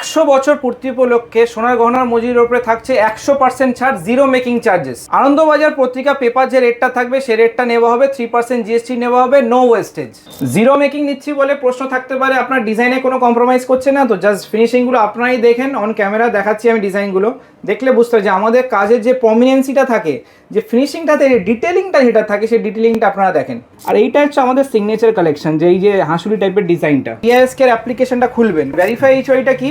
একশো বছর পূর্তি উপলক্ষে সোনার গহনার মজুরির উপরে থাকছে একশো পার্সেন্ট ছাড় জিরো মেকিং চার্জেস আনন্দবাজার পত্রিকা পেপার যে রেটটা থাকবে, সে রেটটা নেওয়া হবে থ্রি পার্সেন্ট জিএসটি নেওয়া হবে নো ওয়েস্টেজ জিরো মেকিং নিচ্ছি বলে প্রশ্ন থাকতে পারে, আপনার ডিজাইনে কোনো কম্প্রোমাইজ করছে না, তো জাস্ট ফিনিশিংগুলো আপনারাই দেখেন অন ক্যামেরা দেখাচ্ছি আমি ডিজাইনগুলো দেখলে বুঝতে হবে যে আমাদের কাজের যে প্রমিনেন্সিটা থাকে, যে ফিনিশিংটাতে ডিটেলিংটা যেটা থাকে, সেই ডিটেলিংটা আপনারা দেখেন। আর এইটা হচ্ছে আমাদের সিগনেচার কালেকশন যে এই যে হাঁসুলি টাইপের ডিজাইনটা এর অ্যাপ্লিকেশনটা খুলবেন। ভেরিফাই এইচ ওইটা কি?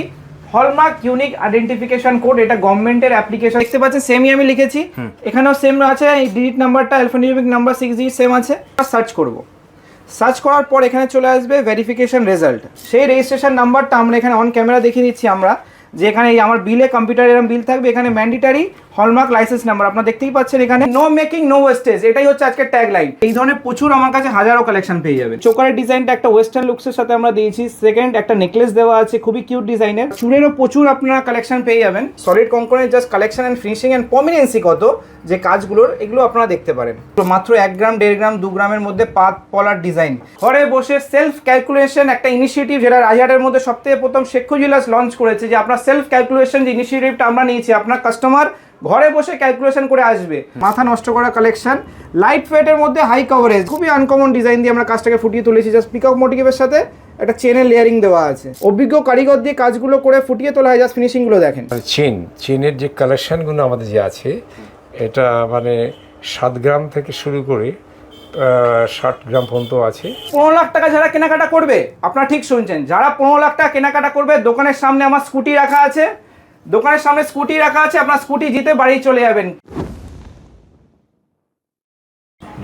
হলমার্ক ইউনিক আইডেন্টিফিকেশন কোড এটা গভর্নমেন্টের অ্যাপ্লিকেশন দেখতে পাচ্ছেন সেমই আমি লিখেছি। এখানেও সেম আছে এই ডিজিট নাম্বারটা alphanumeric number six digit same আছে। সার্চ করব। সার্চ করার পর এখানে চলে আসবে ভেরিফিকেশন রেজাল্ট সেই রেজিস্ট্রেশন নাম্বারটা আমরা এখানে অন ক্যামেরা দেখিয়ে দিচ্ছি আমরা যে এখানে এই আমার বিলে কম্পিউটার এরম বিল থাকবে এখানে ম্যান্ডেটারি হলমার্ক লাইসেন্স নাম্বার আপনারা দেখতেই পাচ্ছেন এখানে নো মেকিং নো ওয়েস্টেজ এটাই হচ্ছে আজকের ট্যাগ লাইন এই ধরনের প্রচুর আমার কাছে হাজারো কালেকশন পেয়ে যাবে চোকারের ডিজাইনটা একটা ওয়েস্টার্ন লুকসের সাথে আমরা দিয়েছি। সেকেন্ড একটা নেকলেস দেওয়া আছে, খুবই কিউট ডিজাইনের চুড়েরও প্রচুর আপনারা কালেকশন পেয়ে যাবেন। Solid কঙ্কনের just collection and finishing and permanency কত, যে কাজগুলোর, এগুলো আপনারা দেখতে পারেন। তো মাত্র এক গ্রাম, দেড় গ্রাম, দু গ্রামের মধ্যে পাত পলার ডিজাইন ঘরে বসে সেলফ ক্যালকুলেশন একটা ইনিশিয়েটিভ যেটা রাজহাটের মধ্যে সবথেকে প্রথম শেখু জুয়েলার্স লঞ্চ করেছে, যে আপনার সেলফ ক্যালকুলেশন যে ইনিশিয়েটিভটা আমরা নিয়েছি, আপনার কাস্টমার ঘরে বসে ক্যালকুলেশন করে আসবে। মাথা নষ্ট করা কালেকশন লাইট ওয়েটের মধ্যে হাই কভারেজ খুবই আনকমন ডিজাইন দিয়ে আমরা কাজটাকে ফুটিয়ে তুলেছি। জাস্ট পিকক মোটিভের সাথে একটা চেনের লেয়ারিং দেওয়া আছে। অভিজ্ঞ কারিগর দিয়ে কাজগুলো করে ফুটিয়ে তোলা হয়। জাস্ট ফিনিশিংগুলো দেখেন। চেন চেনের যে কালেকশানগুলো আমাদের যে আছে এটা মানে সাত গ্রাম থেকে শুরু করে ষাট গ্রাম পর্যন্ত আছে। পনেরো লাখ টাকা যারা কেনাকাটা করবে আপনারা ঠিক শুনছেন। যারা পনেরো লাখ টাকা কেনাকাটা করবে দোকানের সামনে আমার স্কুটি রাখা আছে। দোকানের সামনে স্কুটি রাখা আছে আপনার স্কুটি জিতে বাড়ি চলে যাবেন।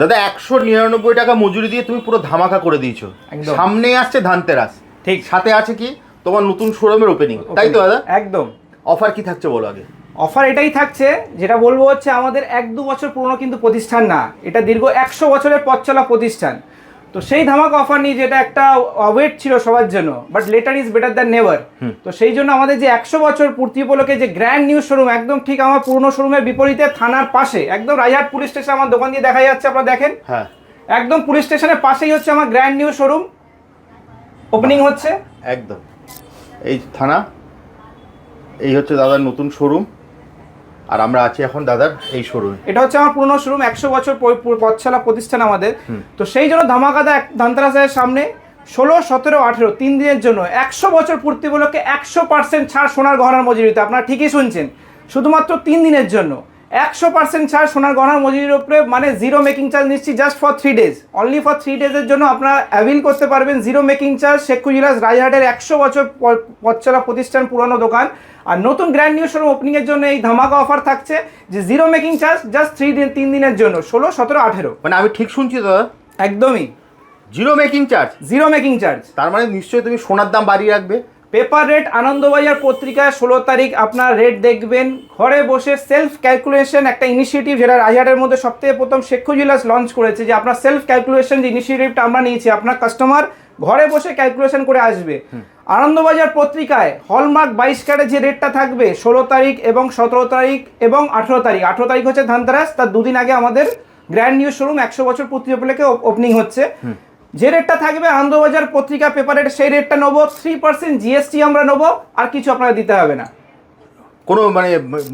দাদা একশো নিরানব্বই টাকা মজুরি দিয়ে তুমি পুরো ধামাকা করে দিয়েছ। একদম। সামনে আসছে ধানতেরাস। ঠিক। সাথে আছে কি? তোমার নতুন শোরুমের ওপেনিং তাই তো দাদা? একদম। অফার কি থাকছে বলো আগে। অফার এটাই থাকছে যেটা বলব হচ্ছে আমাদের এক দু বছর পুরনো কিন্তু প্রতিষ্ঠান না। এটা দীর্ঘ একশো বছরের পথ চলা প্রতিষ্ঠান। তো সেই ধামাকা অফার নিয়ে যেটা একটা ওয়েট ছিল সবার জন্য but later is better than never তো সেই জন্য আমাদের যে একশো বছর পূর্তি উপলক্ষে যে গ্র্যান্ড নিউ শোরুম একদম ঠিক আমার পুরনো শোরুমের বিপরীতে থানার পাশে একদম রাজহাট পুলিশ স্টেশন আমার দোকান দিয়ে দেখা যাচ্ছে আপনারা দেখেন? হ্যাঁ। একদম পুলিশ স্টেশনের পাশেই হচ্ছে আমার গ্র্যান্ড নিউ শোরুম ওপেনিং হচ্ছে। একদম। এই থানা এই হচ্ছে দাদার নতুন শোরুম আর আমরা আছি এখন দাদার এই শোরুম এটা হচ্ছে আমার পুরনো শোরুম একশো বছর প- প- প্রতিষ্ঠান আমাদের। তো সেই জন্য ধামাকাদা ধানতেরাসের সামনে ষোলো সতেরো আঠেরো তিন দিনের জন্য। একশো বছর পূর্তি উপলক্ষে একশো পার্সেন্ট ছাড় সোনার গহনার মজুরিতে আপনারা ঠিকই শুনছেন। শুধুমাত্র তিন দিনের জন্য। একশো পার্সেন্ট ছাড় সোনার গহনার মজুরির উপরে মানে জিরো মেকিং চার্জ নিচ্ছি just for three days only for three ডেজের জন্য আপনারা অ্যাভিল করতে পারবেন zero making charge Shekhu Jewellers রাজহাটের একশো বছর প- পথ প্রতিষ্ঠান পুরানো দোকান। আর নতুন গ্র্যান্ড নিউ শোরুম ওপেনিংয়ের জন্য এই ধামাকা অফার থাকছে যে zero making charge just three দিন তিন দিনের জন্য ষোলো সতেরো আঠেরো। মানে আমি ঠিক শুনছি দাদা। একদমই। Zero making charge zero making charge তার মানে নিশ্চয়ই তুমি সোনার দাম বাড়িয়ে রাখবে। পেপার রেট আনন্দবাজার পত্রিকায় ষোলো তারিখ আপনার রেট দেখবেন। ঘরে বসে সেলফ ক্যালকুলেশন একটা ইনিশিয়েটিভ যেটা রাজহাটের মধ্যে সবথেকে প্রথম শেখু জুয়েলার্স লঞ্চ করেছে যে আপনার সেলফ ক্যালকুলেশন যে ইনিশিয়েটিভটা আমরা নিয়েছি আপনার কাস্টমার ঘরে বসে ক্যালকুলেশন করে আসবে। আনন্দবাজার পত্রিকায় হলমার্ক বাইশ ক্যারেট যে রেটটা থাকবে ষোলো তারিখ এবং সতেরো তারিখ এবং আঠেরো তারিখ। আঠেরো তারিখ হচ্ছে ধানতেরাস তার দুদিন আগে আমাদের গ্র্যান্ড নিউ শোরুম একশো বছর পূর্তি উপলক্ষে ওপেনিং হচ্ছে। যে রেটটা থাকবে আনন্দবাজার পত্রিকা পেপার রেট সেই রেটটা নেব থ্রি পার্সেন্ট জিএসটি আমরা নেব আর কিছু আপনারা দিতে হবে না। কোনো মানে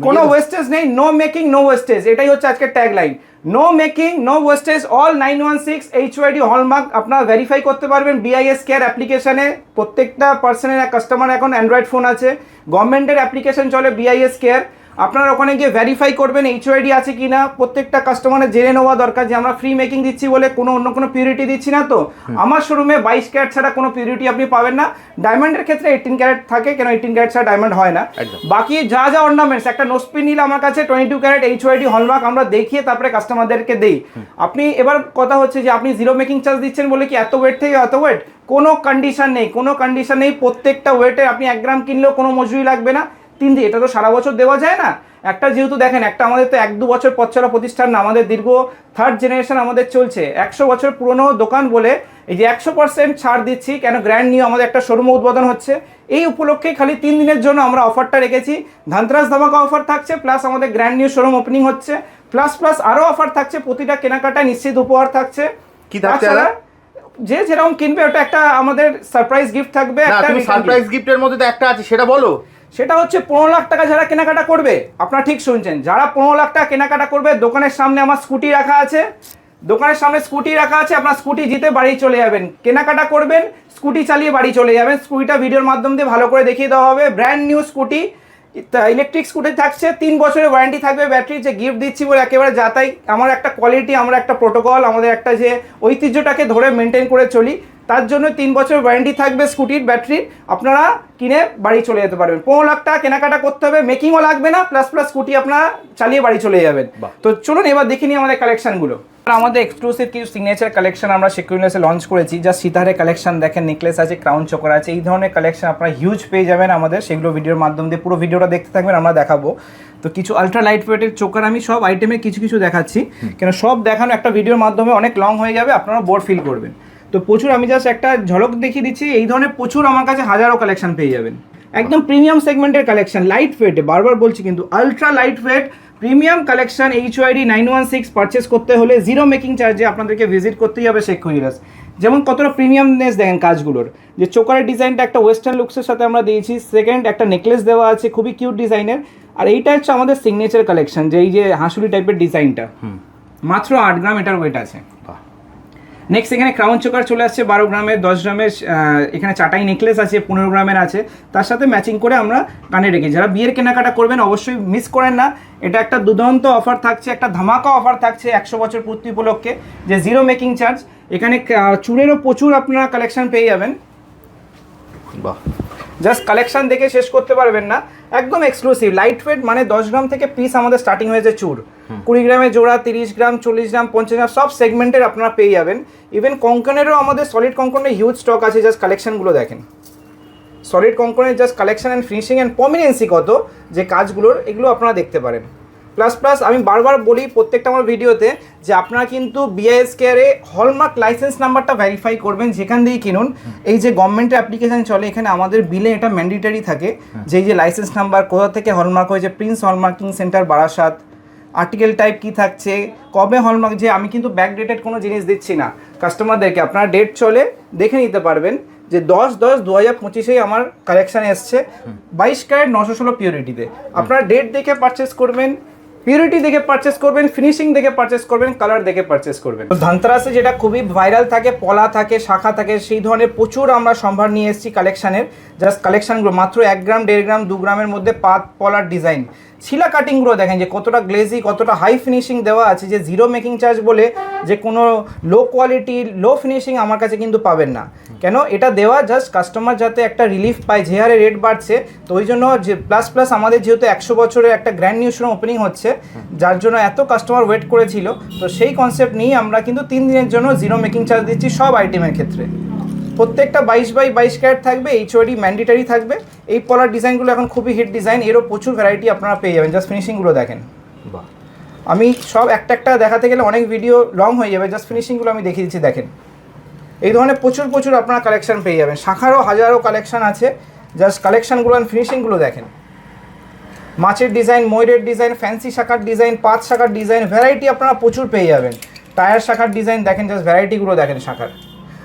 কোনো ওয়েস্টেজ নেই নো মেকিং নো ওয়েস্টেজ এটাই হচ্ছে আজকের tag line no making no wastage all nine one six H UID hallmark আপনারা ভেরিফাই করতে পারবেন বিআইএস কেয়ার অ্যাপ্লিকেশনে প্রত্যেকটা পার্সনের কাস্টমার এখন অ্যান্ড্রয়েড ফোন আছে। গভর্নমেন্টের অ্যাপ্লিকেশন চলে বিআইএস কেয়ার আপনারা ওখানে গিয়ে ভেরিফাই করবেন এইচ ওয়াইডি আছে কি না প্রত্যেকটা কাস্টমারের জেনে নেওয়া দরকার যে আমরা ফ্রি মেকিং দিচ্ছি বলে কোনো অন্য কোনো পিউরিটি দিচ্ছি না তো। আমার শোরুমে বাইশ ক্যারেট ছাড়া কোনো পিউরিটি আপনি পাবেন না। ডায়মন্ডের ক্ষেত্রে এইটিন ক্যারেট থাকে কেন এইটিন ক্যারেট ছাড়া ডায়মন্ড হয় না। বাকি যা যা অর্নামেন্টস একটা নোসপিন নিলে আমার কাছে twenty two carat H UID hallmark আমরা দেখিয়ে তারপরে কাস্টমারদেরকে দেই। আপনি এবার কথা হচ্ছে যে আপনি জিরো মেকিং চার্জ দিচ্ছেন বলে কি এত ওয়েট থেকে এত ওয়েট কোনো কন্ডিশন নেই কোনো কন্ডিশন নেই। প্রত্যেকটা ওয়েটে আপনি এক গ্রাম কিনলেও কোনো মজুরি লাগবে না। তিন দিন এটা তো সারা বছর দেওয়া যায় না। একটা যেহেতু দেখেন একটা আমাদের তো এক দু বছর পথ চলা প্রতিষ্ঠান না আমাদের দীর্ঘ থার্ড জেনারেশন আমাদের চলছে। একশো বছর পুরনো দোকান বলে এই যে একশো পার্সেন্ট ছাড় দিচ্ছি কেন গ্র্যান্ড নিউ আমাদের একটা শোরুম উদ্বোধন হচ্ছে। এই উপলক্ষে খালি তিন দিনের জন্য আমরা অফারটা রেখেছি। ধানতেরাস ধামাকা অফার থাকছে প্লাস আমাদের গ্র্যান্ড নিউ শোরুম ওপেনিং হচ্ছে। প্লাস প্লাস আরও অফার থাকছে প্রতিটা কেনাকাটায় নিশ্চিত উপহার থাকছে। কি তাছাড়া যে যেরকম কিনবে ওটা একটা আমাদের সারপ্রাইজ গিফট থাকবে একটা সারপ্রাইজ গিফটের মধ্যে তো একটা আছে সেটা বলো। সেটা হচ্ছে পনেরো লাখ টাকা যারা কেনাকাটা করবে। আপনারা ঠিক শুনছেন। যারা পনেরো লাখ টাকা কেনাকাটা করবে, দোকানের সামনে আমার স্কুটি রাখা আছে। দোকানের সামনে স্কুটি রাখা আছে, আপনার স্কুটি জিতে বাড়ি চলে যাবেন। কেনাকাটা করবেন, স্কুটি চালিয়ে বাড়ি চলে যাবেন। স্কুটিটা ভিডিওর মাধ্যম দিয়ে ভালো করে দেখিয়ে দেওয়া হবে। Brand new scooty. Electric scooty থাকছে, তিন বছরের ওয়ারেন্টি থাকবে ব্যাটারি যে গিফট দিচ্ছি বলে একেবারে যাতাই। আমার একটা কোয়ালিটি আমার একটা প্রোটোকল আমাদের একটা যে ঐতিহ্যটাকে ধরে মেনটেন করে চলি। তার জন্য তিন বছর ওয়ারেন্টি থাকবে স্কুটির ব্যাটারির আপনারা কিনে বাড়ি চলে যেতে পারবেন। পনেরো লাখ টাকা কেনাকাটা করতে হবে মেকিংও লাগবে না প্লাস প্লাস স্কুটি আপনারা চালিয়ে বাড়ি চলে যাবেন। তো চলুন এবার দেখে নিই আমাদের কালেকশনগুলো আমাদের এক্সক্লুসিভ কিছু সিগনেচার কালেকশন আমরা সেকুইলেসে লঞ্চ করেছি যা সিতারে কালেকশন দেখেন নেকলেস আছে ক্রাউন চোকার আছে এই ধরনের কালেকশন আপনারা হিউজ পেয়ে যাবেন আমাদের সেগুলো ভিডিওর মাধ্যম দিয়ে পুরো ভিডিওটা দেখতে থাকবেন আমরা দেখাবো। তো কিছু আলট্রা লাইট ওয়েটের চোকার আমি সব আইটেমের কিছু কিছু দেখাচ্ছি। কেন সব দেখানো একটা ভিডিওর মাধ্যমে অনেক লং হয়ে যাবে আপনারা বোর ফিল করবেন। তো প্রচুর আমি জাস্ট একটা ঝলক দেখিয়ে দিচ্ছি এই ধরনের প্রচুর আমার কাছে হাজারো কালেকশন পেয়ে যাবেন। একদম প্রিমিয়াম সেগমেন্টের কালেকশন লাইট ওয়েটে বারবার বলছি কিন্তু ultra light weight premium collection H UID nine one six purchase করতে হলে জিরো মেকিং চার্জে আপনাদেরকে ভিজিট করতেই হবে শেখ খৈরাস যেমন কতটা প্রিমিয়ামনেস দেখেন কাজগুলোর। যে চোকারের ডিজাইনটা একটা ওয়েস্টার্ন লুকসের সাথে আমরা দিয়েছি সেকেন্ড একটা নেকলেস দেওয়া আছে খুবই কিউট ডিজাইনের আর এইটা হচ্ছে আমাদের সিগনেচার কালেকশন যে এই যে হাঁসুলি টাইপের ডিজাইনটা মাত্র আট গ্রাম এটার ওয়েট আছে। বাহ। নেক্সট এখানে ক্রাউন চোকার চলে আসছে বারো গ্রামের, দশ গ্রামের এখানে চাটাই নেকলেস আছে, পনেরো গ্রামের আছে। তার সাথে ম্যাচিং করে আমরা কানে রেখে যারা বিয়ের কেনাকাটা করবেন, অবশ্যই মিস করেন না। এটা একটা দুর্দান্ত অফার থাকছে, একটা ধামাকা অফার থাকছে একশো বছর পূর্তি উপলক্ষে, যে জিরো মেকিং চার্জ এখানে চুড়েরও প্রচুর আপনারা কালেকশন পেয়ে যাবেন। বাহ। জাস্ট কালেকশন দেখে শেষ করতে পারবেন না। একদম এক্সক্লুসিভ লাইট ওয়েট মানে দশ গ্রাম থেকে পিস আমাদের স্টার্টিং হয়েছে চুর। কুড়ি গ্রামে জোড়া তিরিশ গ্রাম চল্লিশ গ্রাম পঞ্চাশ গ্রাম সব সেগমেন্টের আপনারা পেয়ে যাবেন। ইভেন কঙ্কনেরও আমাদের সলিড কঙ্কনের হিউজ স্টক আছে জাস্ট কালেকশনগুলো দেখেন। Solid কঙ্কনের just collection and finishing and permanency কত যে কাজগুলোর এগুলো আপনারা দেখতে পারেন। প্লাস প্লাস আমি বারবার বলি প্রত্যেকটা আমার ভিডিওতে যে আপনারা কিন্তু বিআইএস কেয়ারে হলমার্ক লাইসেন্স নাম্বারটা ভেরিফাই করবেন, যেখান দিয়েই কিনুন। এই যে গভর্নমেন্টের অ্যাপ্লিকেশন চলে, এখানে আমাদের বিলে এটা ম্যান্ডেটারি থাকে। যে যে লাইসেন্স নাম্বার কোথা থেকে হলমার্ক হয়েছে prince hallmarking centre Barasat article type কি থাকছে, কবে হলমার্ক যে আমি কিন্তু ব্যাক ডেটেড কোনো জিনিস দিচ্ছি না। কাস্টমারদেরকে আপনার ডেট চলে দেখে নিতে পারবেন যে দশ দশ দু হাজার পঁচিশেই আমার কালেকশান এসছে। বাইশ ক্যারেট নশো ষোলো পিওরিটিতে আপনারা ডেট দেখে পারচেস করবেন। পিউরিটি দেখে পারচেস করবেন ফিনিশিং দেখে পারচেস করবেন কালার দেখে পারচেস করবেন। ধানতেরাসে যেটা খুবই ভাইরাল থাকে, পলা থাকে, শাখা থাকে, সেই ধরনের প্রচুর আমরা সম্ভার নিয়ে এসেছি কালেকশানের জাস্ট কালেকশানগুলো মাত্র এক গ্রাম, দেড় গ্রাম, দু গ্রামের মধ্যে পাত পলার ডিজাইন শিলা কাটিংগুলো দেখেন যে কতটা গ্লেজি কতটা হাই ফিনিশিং দেওয়া আছে, যে জিরো মেকিং চার্জ বলে যে কোনো লো কোয়ালিটি লো ফিনিশিং আমার কাছে কিন্তু পাবেন না। কেন? এটা দেওয়া জাস্ট কাস্টমার যাতে একটা রিলিফ পায়, যে হারে রেট বাড়ছে, তো ওই জন্য যে প্লাস প্লাস আমাদের যেহেতু একশো বছরের একটা গ্র্যান্ড নিউ শোরুম ওপেনিং হচ্ছে, যার জন্য এত কাস্টমার ওয়েট করেছিল, তো সেই কনসেপ্ট নিয়ে আমরা কিন্তু তিন দিনের জন্য জিরো মেকিং চার্জ দিচ্ছি সব আইটেমের ক্ষেত্রে। প্রত্যেকটা বাইশ বাই বাইশ ক্যারেট থাকবে এইচওডি ম্যান্ডেটারি থাকবে। এই পলার ডিজাইনগুলো এখন খুবই হিট ডিজাইন এরও প্রচুর ভ্যারাইটি আপনারা পেয়ে যাবেন। জাস্ট ফিনিশিংগুলো দেখেন। আমি সব একটা একটা দেখাতে গেলে অনেক ভিডিও লং হয়ে যাবে। জাস্ট ফিনিশিংগুলো আমি দেখিয়ে দিচ্ছি দেখেন। এই ধরনের প্রচুর প্রচুর আপনারা কালেকশন পেয়ে যাবেন। শাখারও হাজারো কালেকশন আছে। জাস্ট কালেকশনগুলো অ্যান্ড ফিনিশিংগুলো দেখেন। মাছের ডিজাইন ময়ূরের ডিজাইন ফ্যান্সি শাখার ডিজাইন পাঁচ শাখার ডিজাইন ভ্যারাইটি আপনারা প্রচুর পেয়ে যাবেন। টায়ার শাখার ডিজাইন দেখেন জাস্ট ভ্যারাইটিগুলো দেখেন শাখার।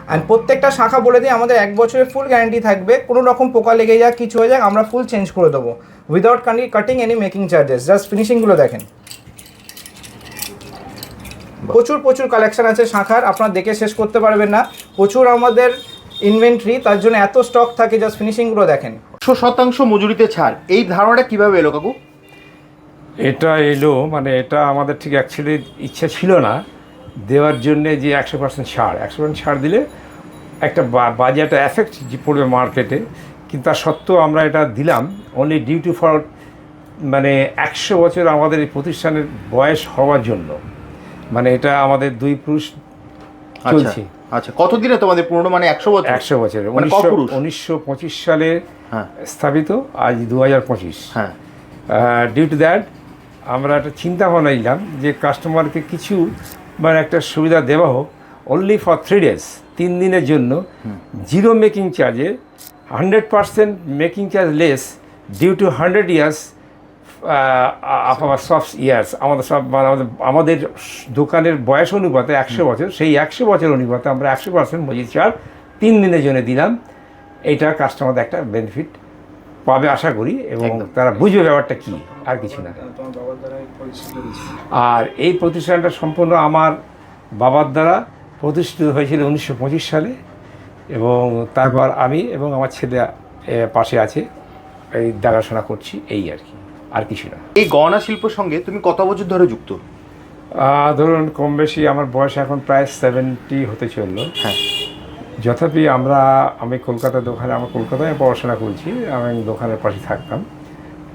অ্যান্ড প্রত্যেকটা শাখা বলে দিই আমাদের এক বছরের ফুল গ্যারান্টি থাকবে। কোনো রকম পোকা লেগে যাক কিছু হয়ে যাক আমরা ফুল চেঞ্জ করে দেবো। উইদাউট কানি cutting any making charges just ফিনিশিংগুলো দেখেন। প্রচুর প্রচুর কালেকশন আছে শাখার আপনারা দেখে শেষ করতে পারবেন না। প্রচুর আমাদের ইনভেন্টরি তার জন্য এত স্টক থাকে জাস্ট ফিনিশিংগুলো দেখেন। একশো শতাংশ মজুরিতে ছাড় এই ধারণাটা কীভাবে এলো কাকু? এটা এলো মানে এটা আমাদের ঠিক অ্যাকচুয়ালি ইচ্ছা ছিল না। দেওয়ার জন্যে যে একশো পার্সেন্ট ছাড় একশো পার্সেন্ট ছাড় দিলে একটা বাজে একটা এফেক্ট পড়বে মার্কেটে কিন্তু তা সত্ত্বেও আমরা এটা দিলাম অনলি ডিউ টু ফর মানে একশো বছর আমাদের এই প্রতিষ্ঠানের বয়স হওয়ার জন্য। মানে এটা আমাদের দুই পুরুষ আচ্ছা চলছে। আচ্ছা কতদিনে তোমাদের পুরনো? মানে একশো বছর। একশো বছরের। মানে উনিশশো উনিশশো পঁচিশ সালে হ্যাঁ। স্থাপিত আজ দু হাজার পঁচিশ। হ্যাঁ। ডিউ টু দ্যাট আমরা একটা চিন্তা ভাবনা নিলাম যে কাস্টমারকে কিছু মানে একটা সুবিধা দেওয়া হোক অনলি ফর থ্রি ডেজ তিন দিনের জন্য জিরো মেকিং চার্জে hundred percent making charge less due to hundred years upper soft years আমাদের সব মানে আমাদের আমাদের দোকানের বয়স অনুপাতে একশো বছর সেই একশো বছর অনুপাতে আমরা একশো পার্সেন্ট মজুরি ছাড় তিন দিনের জন্য দিলাম। এইটা কাস্টমারদের একটা বেনিফিট পাবে আশা করি এবং তারা বুঝবে ব্যাপারটা কী। আর কিছু না। আর এই প্রতিষ্ঠানটা সম্পূর্ণ আমার বাবার দ্বারা প্রতিষ্ঠিত হয়েছিল উনিশশো পঁচিশ সালে এবং তারপর আমি এবং আমার ছেলে পাশে আছে। এই দেখাশোনা করছি এই আর কি আর কিছু না। এই গহনা শিল্পের সঙ্গে তুমি কত বছর ধরে যুক্ত? ধরুন কম বেশি আমার বয়স এখন প্রায় সেভেন্টি হতে চলল। হ্যাঁ। যথাপি আমরা আমি কলকাতা দোকানে আমার কলকাতায় পড়াশোনা করছি আমি দোকানের পাশে থাকতাম।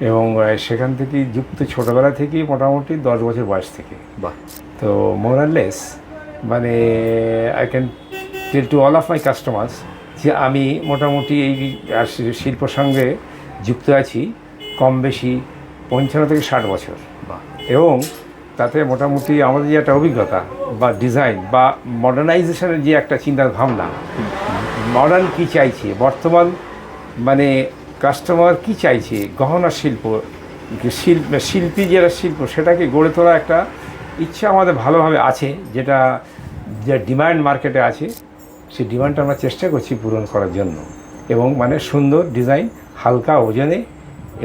এবং সেখান থেকে যুক্ত ছোটোবেলা থেকেই মোটামুটি দশ বছর বয়স থেকে। বাহ। তো মোরাললেস মানে I can tell to all of my customers যে আমি মোটামুটি এই শিল্পর সঙ্গে যুক্ত আছি কম বেশি পঞ্চান্ন থেকে ষাট বছর। এবং তাতে মোটামুটি আমাদের যে একটা অভিজ্ঞতা বা ডিজাইন বা মডার্নাইজেশনের যে একটা চিন্তা ভাবনা মডার্ন কী চাইছে? বর্তমান মানে কাস্টমার কি চাইছে? গহনা শিল্প শিল্প শিল্পী যেটা শিল্প, সেটাকে গড়ে তোলা একটা ইচ্ছা আমাদের ভালোভাবে আছে, যেটা যে ডিমান্ড মার্কেটে আছে, সেই ডিমান্ডটা আমরা চেষ্টা করছি পূরণ করার জন্য। এবং মানে সুন্দর ডিজাইন হালকা ওজনে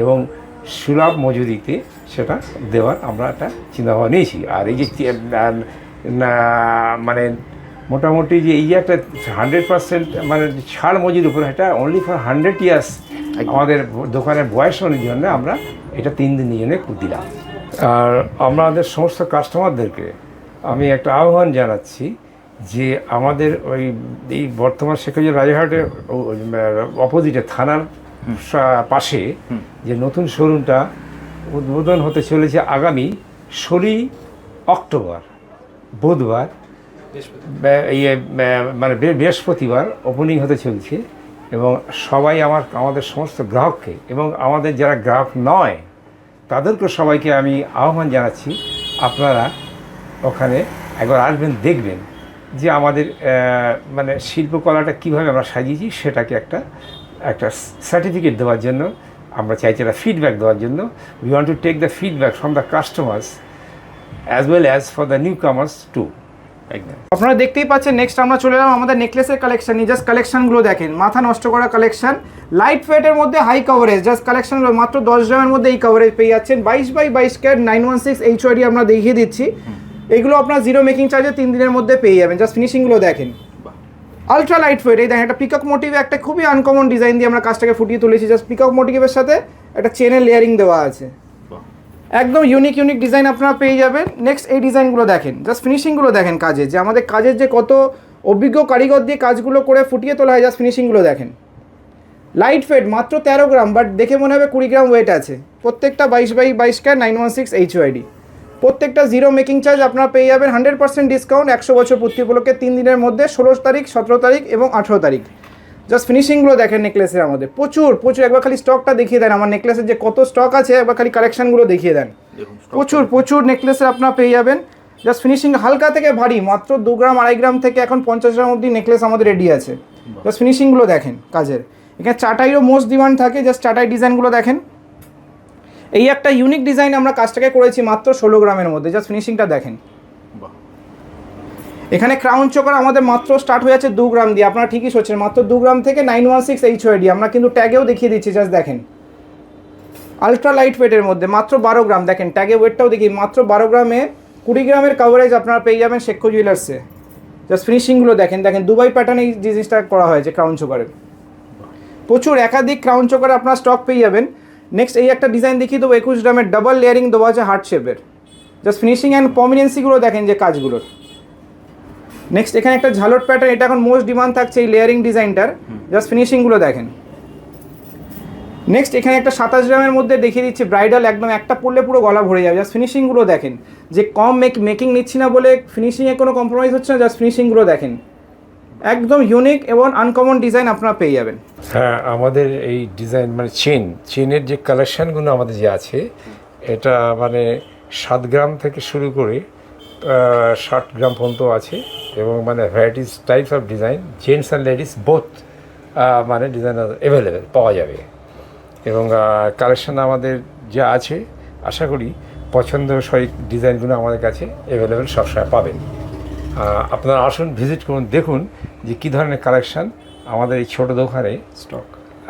এবং সুলভ মজুরিতে সেটা দেওয়ার আমরা একটা চিন্তাভাবনা নিয়েছি। আর এই যে মানে মোটামুটি যে এই যে একটা হান্ড্রেড পার্সেন্ট মানে ছাড় মজুরির উপর, এটা অনলি ফর হান্ড্রেড ইয়ার্স আমাদের দোকানের বয়স জন্য আমরা এটা তিন দিনের জন্য দিলাম। আর আমাদের সমস্ত কাস্টমারদেরকে আমি একটা আহ্বান জানাচ্ছি যে আমাদের ওই এই বর্তমান শেখ শেখাজি রাজারহাটের অপোজিটে থানার পাশে যে নতুন শোরুমটা উদ্বোধন হতে চলেছে আগামী ষোলোই অক্টোবর বুধবার ইয়ে মানে বৃহস্পতিবার ওপেনিং হতে চলছে। এবং সবাই আমার, আমাদের সমস্ত গ্রাহককে এবং আমাদের যারা গ্রাহক নয়, তাদেরকে সবাইকে আমি আহ্বান জানাচ্ছি, আপনারা ওখানে একবার আসবেন, দেখবেন যে আমাদের মানে শিল্পকলাটা কীভাবে আমরা সাজিয়েছি, সেটাকে একটা একটা সার্টিফিকেট দেওয়ার জন্য, আমরা চাইছি একটা ফিডব্যাক দেওয়ার জন্য। We want to take the feedback from the customers as well as for the new comers too আপনারা দেখতেই পাচ্ছেন নেক্সট আমরা চলে এলাম আমাদের নেকলেসের কালেকশন জাস্ট কালেকশনগুলো দেখেন। মাথা নষ্ট করা কালেকশন লাইট ওয়েটের মধ্যে হাই কভারেজ জাস্ট কালেকশনগুলো মাত্র দশ গ্রামের মধ্যে এই কভারেজ পেয়ে যাচ্ছেন। বাইশ বাই বাইশ carat nine one six H UID আমরা দেখিয়ে দিচ্ছি। এগুলো আপনার জিরো মেকিং চার্জে তিন দিনের মধ্যে পেয়ে যাবেন। জাস্ট ফিনিশিংগুলো দেখেন। আলট্রা লাইট ওয়েট এই দেখেন একটা পিকক মোটিভ একটা খুবই আনকমন ডিজাইন দিয়ে আমরা কাজটাকে ফুটিয়ে তুলেছি। জাস্ট পিকক মোটিভের সাথে একটা চেনের লেয়ারিং দেওয়া আছে। একদম ইউনিক ইউনিক ডিজাইন আপনারা পেয়ে যাবেন। নেক্সট এই ডিজাইনগুলো দেখেন। জাস্ট ফিনিশিংগুলো দেখেন কাজে। যে আমাদের কাজের যে কত অভিজ্ঞ কারিগর দিয়ে কাজগুলো করে ফুটিয়ে তোলা হয় জাস্ট ফিনিশিংগুলো দেখেন। লাইট ওয়েট মাত্র তেরো গ্রাম বাট দেখে মনে হবে কুড়ি গ্রাম ওয়েট আছে। প্রত্যেকটা বাইশ বাই বাইশ carat nine one six H UID প্রত্যেকটা জিরো মেকিং চার্জ আপনারা পেয়ে যাবেন হান্ড্রেড পার্সেন্ট ডিসকাউন্ট একশো বছর পূর্তি উপলক্ষে তিন দিনের মধ্যে ষোলো তারিখ, সতেরো তারিখ এবং আঠেরো তারিখ। জাস্ট ফিনিশিংগুলো দেখেন নেকলেসের আমাদের। প্রচুর প্রচুর। একবার খালি স্টকটা দেখিয়ে দেন। আমার নেকলেসের যে কত স্টক আছে একবার খালি কালেকশনগুলো দেখিয়ে দেন। প্রচুর প্রচুর নেকলেসের আপনারা পেয়ে যাবেন। জাস্ট ফিনিশিং হালকা থেকে ভারী মাত্র দু গ্রাম আড়াই গ্রাম থেকে এখন পঞ্চাশ গ্রাম অবধি নেকলেস আমাদের রেডি আছে। জাস্ট ফিনিশিংগুলো দেখেন কাজের। এখানে চাটাইরও মোস্ট ডিমান্ড থাকে জাস্ট চাটাই ডিজাইনগুলো দেখেন। এই একটা ইউনিক ডিজাইন আমরা কাজটাকে করেছি মাত্র ষোলো গ্রামের মধ্যে। জাস্ট ফিনিশিংটা দেখেন। এখানে ক্রাউন চোকার আমাদের মাত্র স্টার্ট হয়ে যাচ্ছে দু গ্রাম দিয়ে। আপনারা ঠিকই সচ্ছেন মাত্র দু গ্রাম থেকে nine one six H UID আমরা কিন্তু ট্যাগেও দেখিয়ে দিচ্ছি জাস্ট দেখেন। আলট্রা লাইট ওয়েটের মধ্যে, মাত্র বারো গ্রাম। দেখেন ট্যাগে ওয়েটটাও দেখি, মাত্র বারো গ্রামে কুড়ি গ্রামের কভারেজ আপনারা পেয়ে যাবেন শেখ জুয়েলার্সে জাস্ট ফিনিশিংগুলো দেখেন দেখেন, দুবাই প্যাটার্নে এই জিনিসটা করা হয়েছে ক্রাউন চোকারের প্রচুর একাধিক ক্রাউন চোকার আপনার স্টক পেয়ে যাবেন। নেক্সট এই একটা ডিজাইন দেখিয়ে দেবো, একুশ গ্রামের ডাবল লেয়ারিং দেওয়া আছে হার্ট শেপের জাস্ট ফিনিশিং অ্যান্ড পমিনেন্সিগুলো দেখেন যে কাজগুলোর। নেক্সট এখানে একটা ঝালট প্যাটার্ন এটা এখন মোস্ট ডিমান্ড থাকছে এই লেয়ারিং ডিজাইনটার জাস্ট ফিনিশিংগুলো দেখেন। নেক্সট এখানে একটা সাতাশ গ্রামের মধ্যে দেখিয়ে দিচ্ছি ব্রাইডাল একদম একটা পড়লে পুরো গলা ভরে যাবে। জাস্ট ফিনিশিংগুলো দেখেন। যে কম মেক মেকিং নিচ্ছি না বলে ফিনিশিংয়ে কোনো কম্প্রোমাইজ হচ্ছে না জাস্ট ফিনিশিংগুলো দেখেন। একদম ইউনিক এবং আনকমন ডিজাইন আপনারা পেয়ে যাবেন। হ্যাঁ আমাদের এই ডিজাইন মানে চেন চেনের যে কালেকশানগুলো আমাদের যে আছে এটা মানে সাত গ্রাম থেকে শুরু করে ষাট গ্রাম পর্যন্ত আছে। এবং মানে varieties types of design gents and ladies both মানে ডিজাইন অ্যাভেলেবেল পাওয়া যাবে। এবং কালেকশন আমাদের যা আছে আশা করি পছন্দসই ডিজাইনগুলো আমাদের কাছে অ্যাভেলেবেল সবসময় পাবেন। আপনারা আসুন ভিজিট করুন দেখুন যে কী ধরনের কালেকশন আমাদের এই ছোটো দোকানে স্টক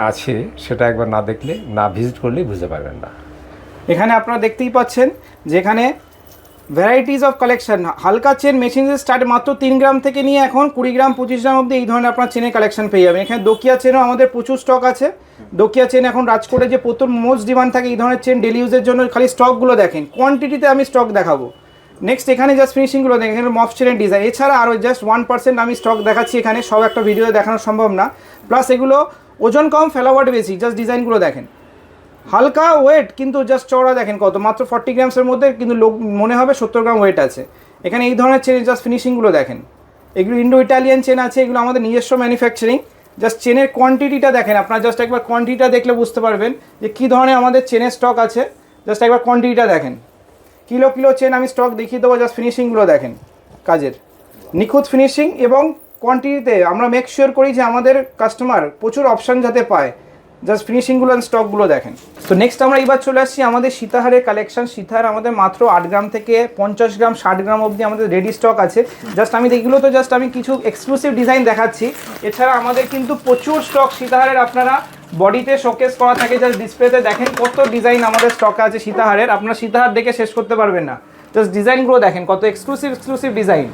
আছে সেটা একবার না দেখলে না ভিজিট করলেই বুঝতে পারবেন না। এখানে আপনারা দেখতেই পাচ্ছেন যেখানে ভ্যারাইটিস অফ কালেকশন হালকা চেন মেশিন স্টার্ট মাত্র তিন গ্রাম থেকে নিয়ে এখন কুড়ি গ্রাম, পঁচিশ গ্রাম অবধি এই ধরনের আপনার চেনের কালেকশন পেয়ে যাবেন। এখানে দোকিয়া চেনও আমাদের প্রচুর স্টক আছে। দোকিয়া চেন এখন রাজকোটে যে প্রথম মোস্ট ডিমান্ড থাকে এই ধরনের চেন ডেলি ইউজের জন্য খালি স্টকগুলো দেখেন। কোয়ান্টিটিতে আমি স্টক দেখাবো। নেক্সট এখানে জাস্ট ফিনিশিংগুলো দেখেন, এখানে মফ চেনের ডিজাইন এছাড়া আরও জাস্ট ওয়ান পার্সেন্ট আমি স্টক দেখাচ্ছি এখানে, সব একটা ভিডিও দেখানো সম্ভব না। প্লাস এগুলো ওজন কম ফেলাওয়ার্ড বেশি জাস্ট ডিজাইনগুলো দেখেন। হালকা ওয়েট কিন্তু জাস্ট চওড়া দেখেন কত। মাত্র ফর্টি গ্রামসের মধ্যে কিন্তু লোক, মনে হবে সত্তর গ্রাম ওয়েট আছে। এখানে এই ধরনের চেনের জাস্ট ফিনিশিংগুলো দেখেন। এগুলো ইন্ডো ইটালিয়ান চেন আছে, এগুলো আমাদের নিজস্ব ম্যানুফ্যাকচারিং জাস্ট চেনের কোয়ান্টিটিটা দেখেন, আপনার জাস্ট একবার কোয়ান্টিটিটা দেখলে বুঝতে পারবেন যে কী ধরনের আমাদের চেনের স্টক আছে। জাস্ট একবার কোয়ান্টিটিটা দেখেন। কিলো কিলো চেন আমি স্টক দেখিয়ে দেবো জাস্ট ফিনিশিংগুলো দেখেন, কাজের। নিখুঁত ফিনিশিং এবং কোয়ান্টিটিতে আমরা মেক শিওর করি যে আমাদের কাস্টমার প্রচুর অপশান যাতে পায়। জাস্ট ফিনিশিংগুলো অ্যান্ড স্টকগুলো দেখেন। তো নেক্সট আমরা এবার চলে আসছি আমাদের সীতাহারের কালেকশন সীতাহার আমাদের মাত্র আট গ্রাম থেকে পঞ্চাশ গ্রাম, ষাট গ্রাম অবধি আমাদের রেডি স্টক আছে। জাস্ট আমি এগুলো তো জাস্ট আমি কিছু এক্সক্লুসিভ ডিজাইন দেখাচ্ছি। এছাড়া আমাদের কিন্তু প্রচুর স্টক সীতাহারের আপনারা বডিতে শোকেস করা থাকে। জাস্ট ডিসপ্লেতে দেখেন কত ডিজাইন আমাদের স্টকে আছে সীতাহারের। আপনারা সীতাহার দেখে শেষ করতে পারবেন না। জাস্ট ডিজাইনগুলো দেখেন কত এক্সক্লুসিভ এক্সক্লুসিভ ডিজাইন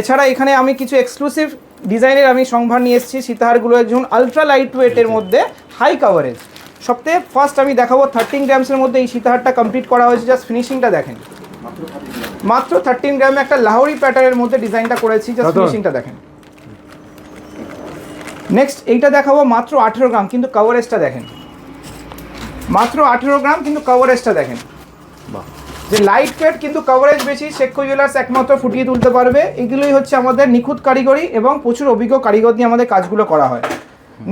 এছাড়া এখানে আমি কিছু এক্সক্লুসিভ ডিজাইনের আমি সংভার নিয়ে এসেছি সীতাহারগুলো যেমন আলট্রা লাইট ওয়েটের মধ্যে হাই কাভারেজ সবথেকে ফার্স্ট আমি দেখাবো থার্টিন গ্রামসের মধ্যে এই সীতাহারটা কমপ্লিট করা হয়েছে জাস্ট ফিনিশিংটা দেখেন। মাত্র থার্টিন গ্রামে একটা লাহোরি প্যাটার্নের মধ্যে ডিজাইনটা করেছি জাস্ট ফিনিশিংটা দেখেন। নেক্সট এইটা দেখাবো মাত্র আঠেরো গ্রাম কিন্তু কাভারেজটা দেখেন। মাত্র আঠেরো গ্রাম কিন্তু কাভারেজটা দেখেন। বাহ। যে লাইট ওয়েট কিন্তু কভারেজ বেশি শেখো জুয়েলার্স একমাত্র ফুটিয়ে তুলতে পারবে। এগুলোই হচ্ছে আমাদের নিখুঁত কারিগরি এবং প্রচুর অভিজ্ঞ কারিগর দিয়ে আমাদের কাজগুলো করা হয়।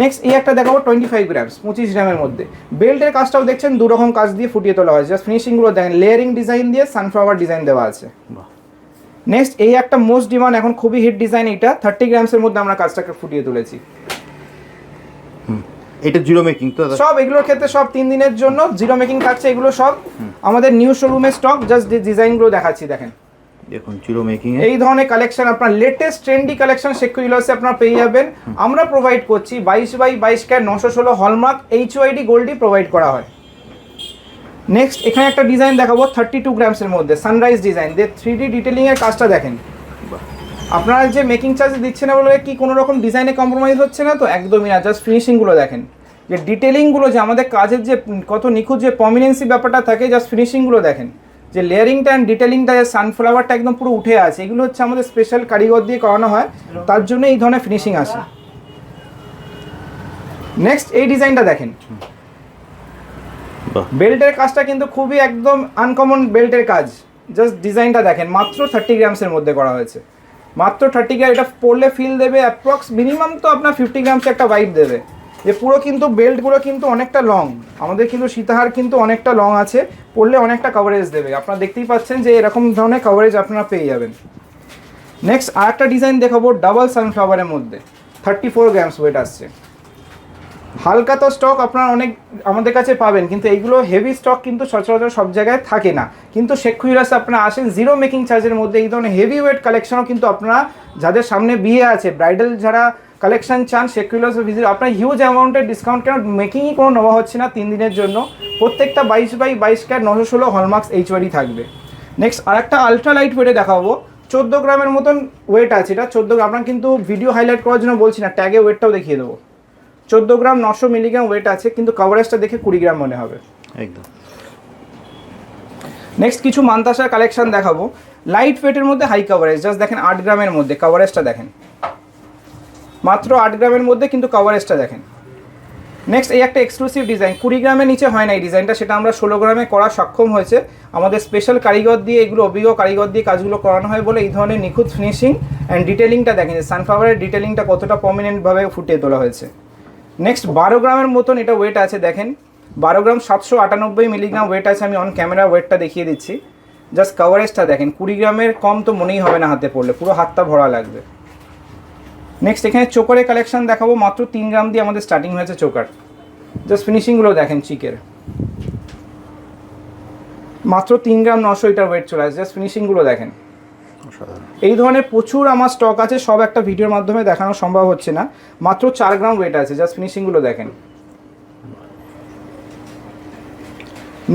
নেক্সট এই একটা দেখাবো টোয়েন্টি ফাইভ গ্রামস পঁচিশ গ্রামের মধ্যে। বেল্টের কাজটাও দেখছেন দু রকম কাজ দিয়ে ফুটিয়ে তোলা হয় জাস্ট ফিনিশিংগুলো দেখেন লেয়ারিং ডিজাইন দিয়ে সানফ্লাওয়ার ডিজাইন দেওয়া আছে। নেক্সট এই একটা মোস্ট ডিমান্ড এখন খুবই হিট ডিজাইন এইটা। থার্টি গ্রামসের মধ্যে আমরা কাজটাকে ফুটিয়ে তুলেছি। এটা জিরো মেকিং তো সব এগুলোর ক্ষেত্রে সব তিন দিনের জন্য জিরো মেকিং থাকছে এগুলো সব আমাদের নিউ শোরুমের স্টক জাস্ট ডিজাইনগুলো দেখাচ্ছি দেখেন। দেখুন জিরো মেকিং এই ধরনের কালেকশন আপনার লেটেস্ট ট্রেন্ডি কালেকশন শেখ জুয়েলার্সে আপনারা পেয়ে যাবেন। আমরা প্রোভাইড করছি বাইশ বাই বাইশ ক্যার নশো ষোলো হলমার্ক এইচ ওয়াইডি গোল্ডই প্রোভাইড করা হয়। নেক্সট এখানে একটা ডিজাইন দেখাবো থার্টি টু গ্রামসের মধ্যে সানরাইজ ডিজাইন যে থ্রি ডি ডিটেলিংয়ের কাজটা দেখেন। আপনারা যে মেকিং চার্জ দিচ্ছে না বলে কি কোনো রকম ডিজাইনে কম্প্রোমাইজ হচ্ছে না তো? একদমই না জাস্ট ফিনিশিংগুলো দেখেন। যে ডিটেলিংগুলো যে আমাদের কাজের যে কত নিখুঁত যে পমিনেন্সি ব্যাপারটা থাকে জাস্ট ফিনিশিংগুলো দেখেন। যে লেয়ারিংটা অ্যান্ড ডিটেলিংটা যে সানফ্লাওয়ারটা একদম পুরো উঠে আছে এগুলো হচ্ছে আমাদের স্পেশাল কারিগর দিয়ে করানো হয়। তার জন্য এই ধরনের ফিনিশিং আসে। নেক্সট এই ডিজাইনটা দেখেন। বেল্টের কাজটা কিন্তু খুবই একদম আনকমন বেল্টের কাজ। জাস্ট ডিজাইনটা দেখেন মাত্র থার্টি গ্রামসের মধ্যে করা হয়েছে। মাত্র থার্টি গ্রাম এটা পড়লে ফিল দেবে অ্যাপ্রক্স মিনিমাম তো আপনার ফিফটি গ্রামস একটা ওয়াইট দেবে। যে পুরো কিন্তু বেল্টগুলো কিন্তু অনেকটা লং আমাদের কিন্তু সীতাহার কিন্তু অনেকটা লং আছে, পড়লে অনেকটা কভারেজ দেবে। আপনারা দেখতেই পাচ্ছেন যে এরকম ধরনের কভারেজ আপনারা পেয়ে যাবেন। নেক্সট আর একটা ডিজাইন দেখাবো ডাবল সানফ্লাওয়ারের মধ্যে। থার্টি ফোর গ্রামস ওয়েট আসছে। হালকা তো স্টক আপনারা অনেক আমাদের কাছে পাবেন, কিন্তু এইগুলো হেভি স্টক কিন্তু সচরাচর সব জায়গায় থাকে না। কিন্তু শেখ খুইরাসে আপনারা আসেন জিরো মেকিং চার্জের মধ্যে, এই ধরনের হেভি ওয়েট কালেকশনও কিন্তু আপনারা যাদের সামনে বিয়ে আছে ব্রাইডাল যারা কালেকশন চান, শেখ ভিজিট আপনার হিউজ অ্যামাউন্টের ডিসকাউন্ট কেন মেকিংই কোনো নেওয়া হচ্ছে না তিন দিনের জন্য। প্রত্যেকটা বাইশ বাই বাইশ ক্যার নশো ষোলো হলমার্কস এইচ ওয়ারি থাকবে। নেক্সট আরেকটা আলট্রা লাইট ওয়েটে দেখাবো। চোদ্দ গ্রামের মতন ওয়েট আছে এটা, চোদ্দ গ্রাম, আপনার কিন্তু ভিডিও হাইলাইট করার জন্য বলছি না ট্যাগে ওয়েটটাও দেখিয়ে দেবো। চোদ্দ গ্রাম নশো মিলিগ্রাম ওয়েট আছে কিন্তু কভারেজটা দেখে কুড়ি গ্রাম মনে হবে। একদম। নেক্সট কিছু মান্তাসার কালেকশন দেখাবো। লাইট ওয়েটের মধ্যে হাই কভারেজ জাস্ট দেখেন আট গ্রামের মধ্যে কভারেজটা দেখেন। মাত্র আট গ্রামের মধ্যে কিন্তু কভারেজটা দেখেন। নেক্সট এই একটা এক্সক্লুসিভ ডিজাইন কুড়ি গ্রামের নিচে হয় না এই ডিজাইনটা সেটা আমরা ষোলো গ্রামে করা সক্ষম হয়েছে। আমাদের স্পেশাল কারিগর দিয়ে এগুলো অভিজ্ঞ কারিগর দিয়ে কাজগুলো করানো হয় বলে এই ধরনের নিখুঁত ফিনিশিং অ্যান্ড ডিটেলিংটা দেখেন যে সানফ্লাওয়ারের ডিটেলিংটা কতটা প্রমিনেন্টভাবে ফুটিয়ে তোলা হয়েছে। নেক্সট বারো গ্রামের মতন এটা ওয়েট আছে, দেখেন। বারো গ্রাম সাতশো আটানব্বই মিলিগ্রাম ওয়েট আছে, আমি অন ক্যামেরা ওয়েটটা দেখিয়ে দিচ্ছি। জাস্ট কভারেজটা দেখেন, কুড়ি গ্রামের কম তো মনেই হবে না হাতে পড়লে, পুরো হাতটা ভরা লাগবে। নেক্সট এখানে চোকারের কালেকশন দেখাবো, মাত্র তিন গ্রাম দিয়ে আমাদের স্টার্টিং হয়েছে চোকার। জাস্ট ফিনিশিংগুলো দেখেন চিকের মাত্র তিন গ্রাম নশো এটার ওয়েট চলে আসে জাস্ট ফিনিশিংগুলো দেখেন। এই ধরনের প্রচুর আমার স্টক আছে, সব একটা ভিডিওর মাধ্যমে দেখানো সম্ভব হচ্ছে না। মাত্র চার গ্রাম ওয়েট আছে জাস্ট ফিনিশিংগুলো দেখেন।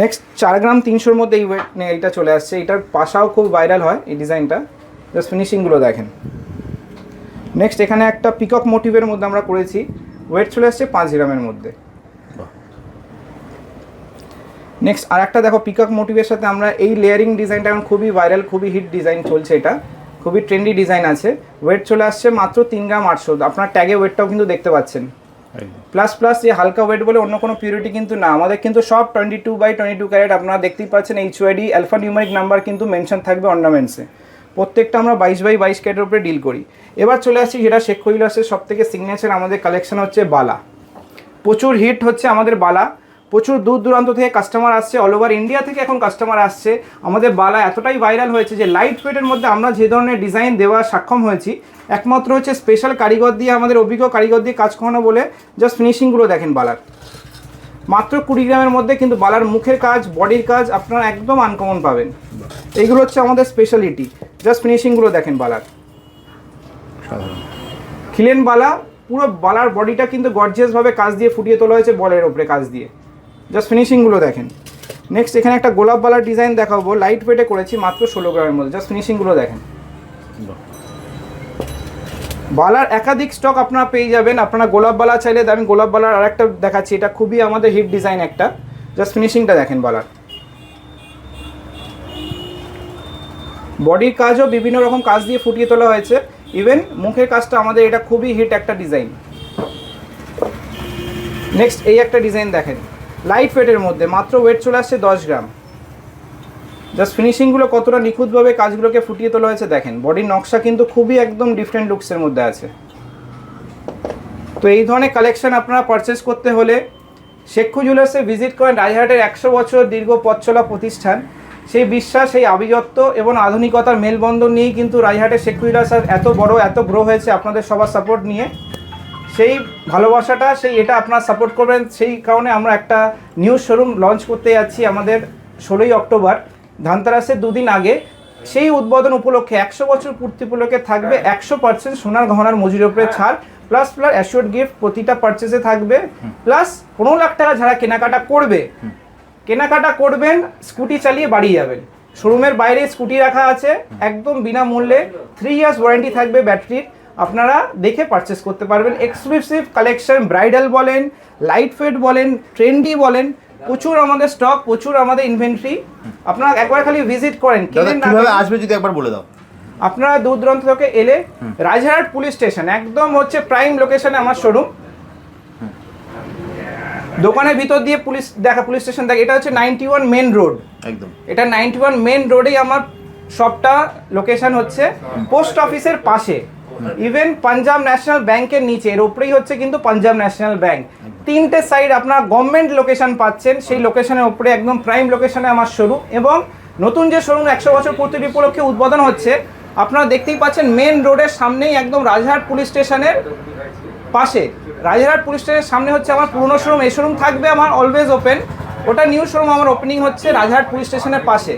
নেক্সট চার গ্রাম তিনশোর মধ্যে এই ওয়েট এইটা চলে আসছে। এটার পাশাও খুব ভাইরাল হয় এই ডিজাইনটা জাস্ট ফিনিশিংগুলো দেখেন। নেক্সট এখানে একটা পিকক মোটিভের মধ্যে আমরা করেছি। ওয়েট চলে আসছে পাঁচ গ্রামের মধ্যে। নেক্সট আর একটা দেখো পিকক মোটিভের সাথে আমরা এই লেয়ারিং ডিজাইনটা এখন খুবই ভাইরাল খুবই হিট ডিজাইন চলছে এটা। খুবই ট্রেন্ডি ডিজাইন আছে। ওয়েট চলে আসছে মাত্র তিন গ্রাম আটশো। আপনার ট্যাগে ওয়েটটাও কিন্তু দেখতে পাচ্ছেন। প্লাস প্লাস যে হালকা ওয়েট বলে অন্য কোনো পিউরিটি কিন্তু না। আমাদের কিন্তু সব twenty two by twenty two carat আপনারা দেখতেই পাচ্ছেন H UID alpha numeric number কিন্তু মেনশন থাকবে অর্নামেন্টসে প্রত্যেকটা আমরা বাইশ বাই বাইশ ক্যারেটের উপরে ডিল করি। এবার চলে আসছি যেটা শেখ কৈলাসের সব থেকে সিগনেচার আমাদের কালেকশন হচ্ছে বালা। প্রচুর হিট হচ্ছে আমাদের বালা। প্রচুর দূর দূরান্ত থেকে কাস্টমার আসছে অল ওভার ইন্ডিয়া থেকে এখন কাস্টমার আসছে। আমাদের বালা এতটাই ভাইরাল হয়েছে যে লাইট ওয়েটের মধ্যে আমরা যে ধরনের ডিজাইন দেওয়া সক্ষম হয়েছি একমাত্র হচ্ছে স্পেশাল কারিগর দিয়ে আমাদের অভিজ্ঞ কারিগর দিয়ে কাজ করানো বলে জাস্ট ফিনিশিংগুলো দেখেন বালার। মাত্র কুড়ি গ্রামের মধ্যে কিন্তু বালার মুখের কাজ বডির কাজ আপনারা একদম আনকমন পাবেন। এইগুলো হচ্ছে আমাদের স্পেশালিটি জাস্ট ফিনিশিংগুলো দেখেন বালার। খিলেন বালা পুরো বালার বডিটা কিন্তু গর্জিয়াসভাবে কাজ দিয়ে ফুটিয়ে তোলা হয়েছে বলের ওপরে কাজ দিয়ে। জাস্ট ফিনিশিংগুলো দেখেন। নেক্সট এখানে একটা গোলাপ বালার ডিজাইন দেখাবো। লাইট ওয়েটে করেছি মাত্র ষোলো গ্রামের মধ্যে। জাস্ট ফিনিশিংগুলো দেখেন। বালার একাধিক স্টক আপনারা পেয়ে যাবেন। আপনারা গোলাপ বালা চাইলে আমি গোলাপ বালার আর একটা দেখাচ্ছি। এটা খুবই আমাদের হিট ডিজাইন একটা। জাস্ট ফিনিশিংটা দেখেন বালার। বডির কাজও বিভিন্ন রকম কাজ দিয়ে ফুটিয়ে তোলা হয়েছে। ইভেন মুখের কাজটা আমাদের এটা খুবই হিট একটা ডিজাইন নেক্সট এই একটা ডিজাইন দেখেন। লাইট ওয়েটের মধ্যে, মাত্র ওয়েট চলে আসছে দশ গ্রাম। জাস্ট ফিনিশিংগুলো কতটা নিখুঁতভাবে কাজগুলোকে ফুটিয়ে তোলা হয়েছে দেখেন। বডির নকশা কিন্তু খুবই একদম ডিফারেন্ট লুকসের মধ্যে আছে। তো এই ধরনের কালেকশন আপনারা পারচেস করতে হলে শেখু জুয়েলার্সে ভিজিট করেন রায়হাটের একশো বছর দীর্ঘ পথ চলা প্রতিষ্ঠান। সেই বিশ্বাস, সেই আভিজাত্য এবং আধুনিকতার মেলবন্ধন নিয়েই কিন্তু রায়হাটের শেখু জুয়েলার্স এত বড়, এত গ্রো হয়েছে আপনাদের সবার সাপোর্ট নিয়ে। সেই ভালোবাসাটা সেই এটা আপনার সাপোর্ট করবেন। সেই কারণে আমরা একটা নিউ শোরুম লঞ্চ করতে যাচ্ছি আমাদের ষোলোই অক্টোবর। ধানতেরাসের দুদিন আগে। সেই উদ্বোধন উপলক্ষে একশো বছর পূর্তি উপলক্ষে থাকবে একশো পার্সেন্ট সোনার গহনার মজুরির উপরে ছাড়। প্লাস প্লাস অ্যাসিওর গিফট প্রতিটা পার্চেসে থাকবে। প্লাস পনেরো লাখ টাকা যারা কেনাকাটা করবে কেনাকাটা করবেন স্কুটি চালিয়ে বাড়ি যাবেন। শোরুমের বাইরে স্কুটি রাখা আছে। একদম বিনামূল্যে। থ্রি ইয়ার্স ওয়ারেন্টি থাকবে ব্যাটারির আপনারা দেখে পারচেস করতে পারবেন। এক্সক্লুসিভ কালেকশন ব্রাইডাল বলেন লাইট ফেট বলেন ট্রেন্ডি বলেন প্রচুর আমাদের স্টক প্রচুর আমাদের ইনভেন্টরি আপনারা একবার খালি ভিজিট করেন কীভাবে আসবে যদি একবার বলে দাও? আপনারা দূর দূরান্ত থেকে এলে রাজহাট পুলিশ স্টেশন একদম হচ্ছে প্রাইম লোকেশনে আমার শোরুম দোকানের ভিতর দিয়ে পুলিশ দেখা পুলিশ স্টেশন দেখা এটা হচ্ছে নাইনটি ওয়ান মেন রোড একদম। এটা নাইনটি ওয়ান মেন রোডেই আমার শপটা লোকেশন হচ্ছে পোস্ট অফিসের পাশে। ইভেন পাঞ্জাব ন্যাশনাল ব্যাংকের নিচে, এর উপরেই হচ্ছে কিন্তু পাঞ্জাব ন্যাশনাল ব্যাংক তিনটে সাইড আপনার গভর্নমেন্ট লোকেশন পাচ্ছেন, সেই লোকেশনের উপরে একদম প্রাইম লোকেশনে আমার শোরুম এবং নতুন যে শোরুম একশো বছর পূর্তি উপলক্ষে উদ্বোধন হচ্ছে, আপনারা দেখতেই পাচ্ছেন মেন রোডের সামনেই একদম রাজহাট পুলিশ স্টেশনের পাশে। রাজহাট পুলিশ স্টেশনের সামনে হচ্ছে আমার পুরনো শোরুম এই শোরুম থাকবে আমার অলওয়েজ ওপেন ওটা নিউ শোরুম আমার ওপেনিং হচ্ছে রাজহাট পুলিশ স্টেশনের পাশে।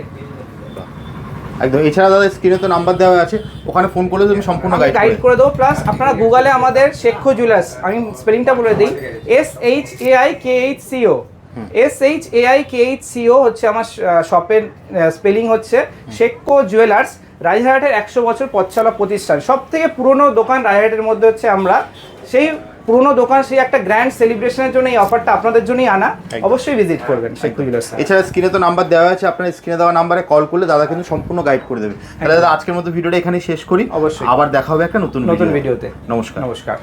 একদম। এছাড়া দাদা স্ক্রিনে তো নাম্বার দেওয়া আছে ওখানে ফোন করলে তুমি সম্পূর্ণ গাইড গাইড করে দেবো। প্লাস আপনারা গুগলে আমাদের শেখ জুয়েলার্স আমি স্পেলিংটা বলে দিই S H A I K H C O S H A I K H C O হচ্ছে আমার শপের স্পেলিং হচ্ছে শেখো জুয়েলার্স রাজহাটের একশো বছর পথচালা প্রতিষ্ঠান। সব থেকে পুরনো দোকান রাজহাটের মধ্যে হচ্ছে আমরা। সেই পুরনো দোকান সেই একটা গ্র্যান্ড সেলিব্রেশনের জন্য এই অফারটা আপনাদের জন্যই আনা। অবশ্যই ভিজিট করবেন শেখো জুয়েলার্স এছাড়া স্ক্রিনে তো নাম্বার দেওয়া আছে আপনার স্ক্রিনে দেওয়া নাম্বারে কল করলে দাদা কিন্তু সম্পূর্ণ গাইড করে দেবে। তাহলে দাদা আজকের মতো ভিডিওটা এখানে শেষ করি। অবশ্যই। আবার দেখা হবে একটা নতুন নতুন ভিডিওতে নমস্কার। নমস্কার।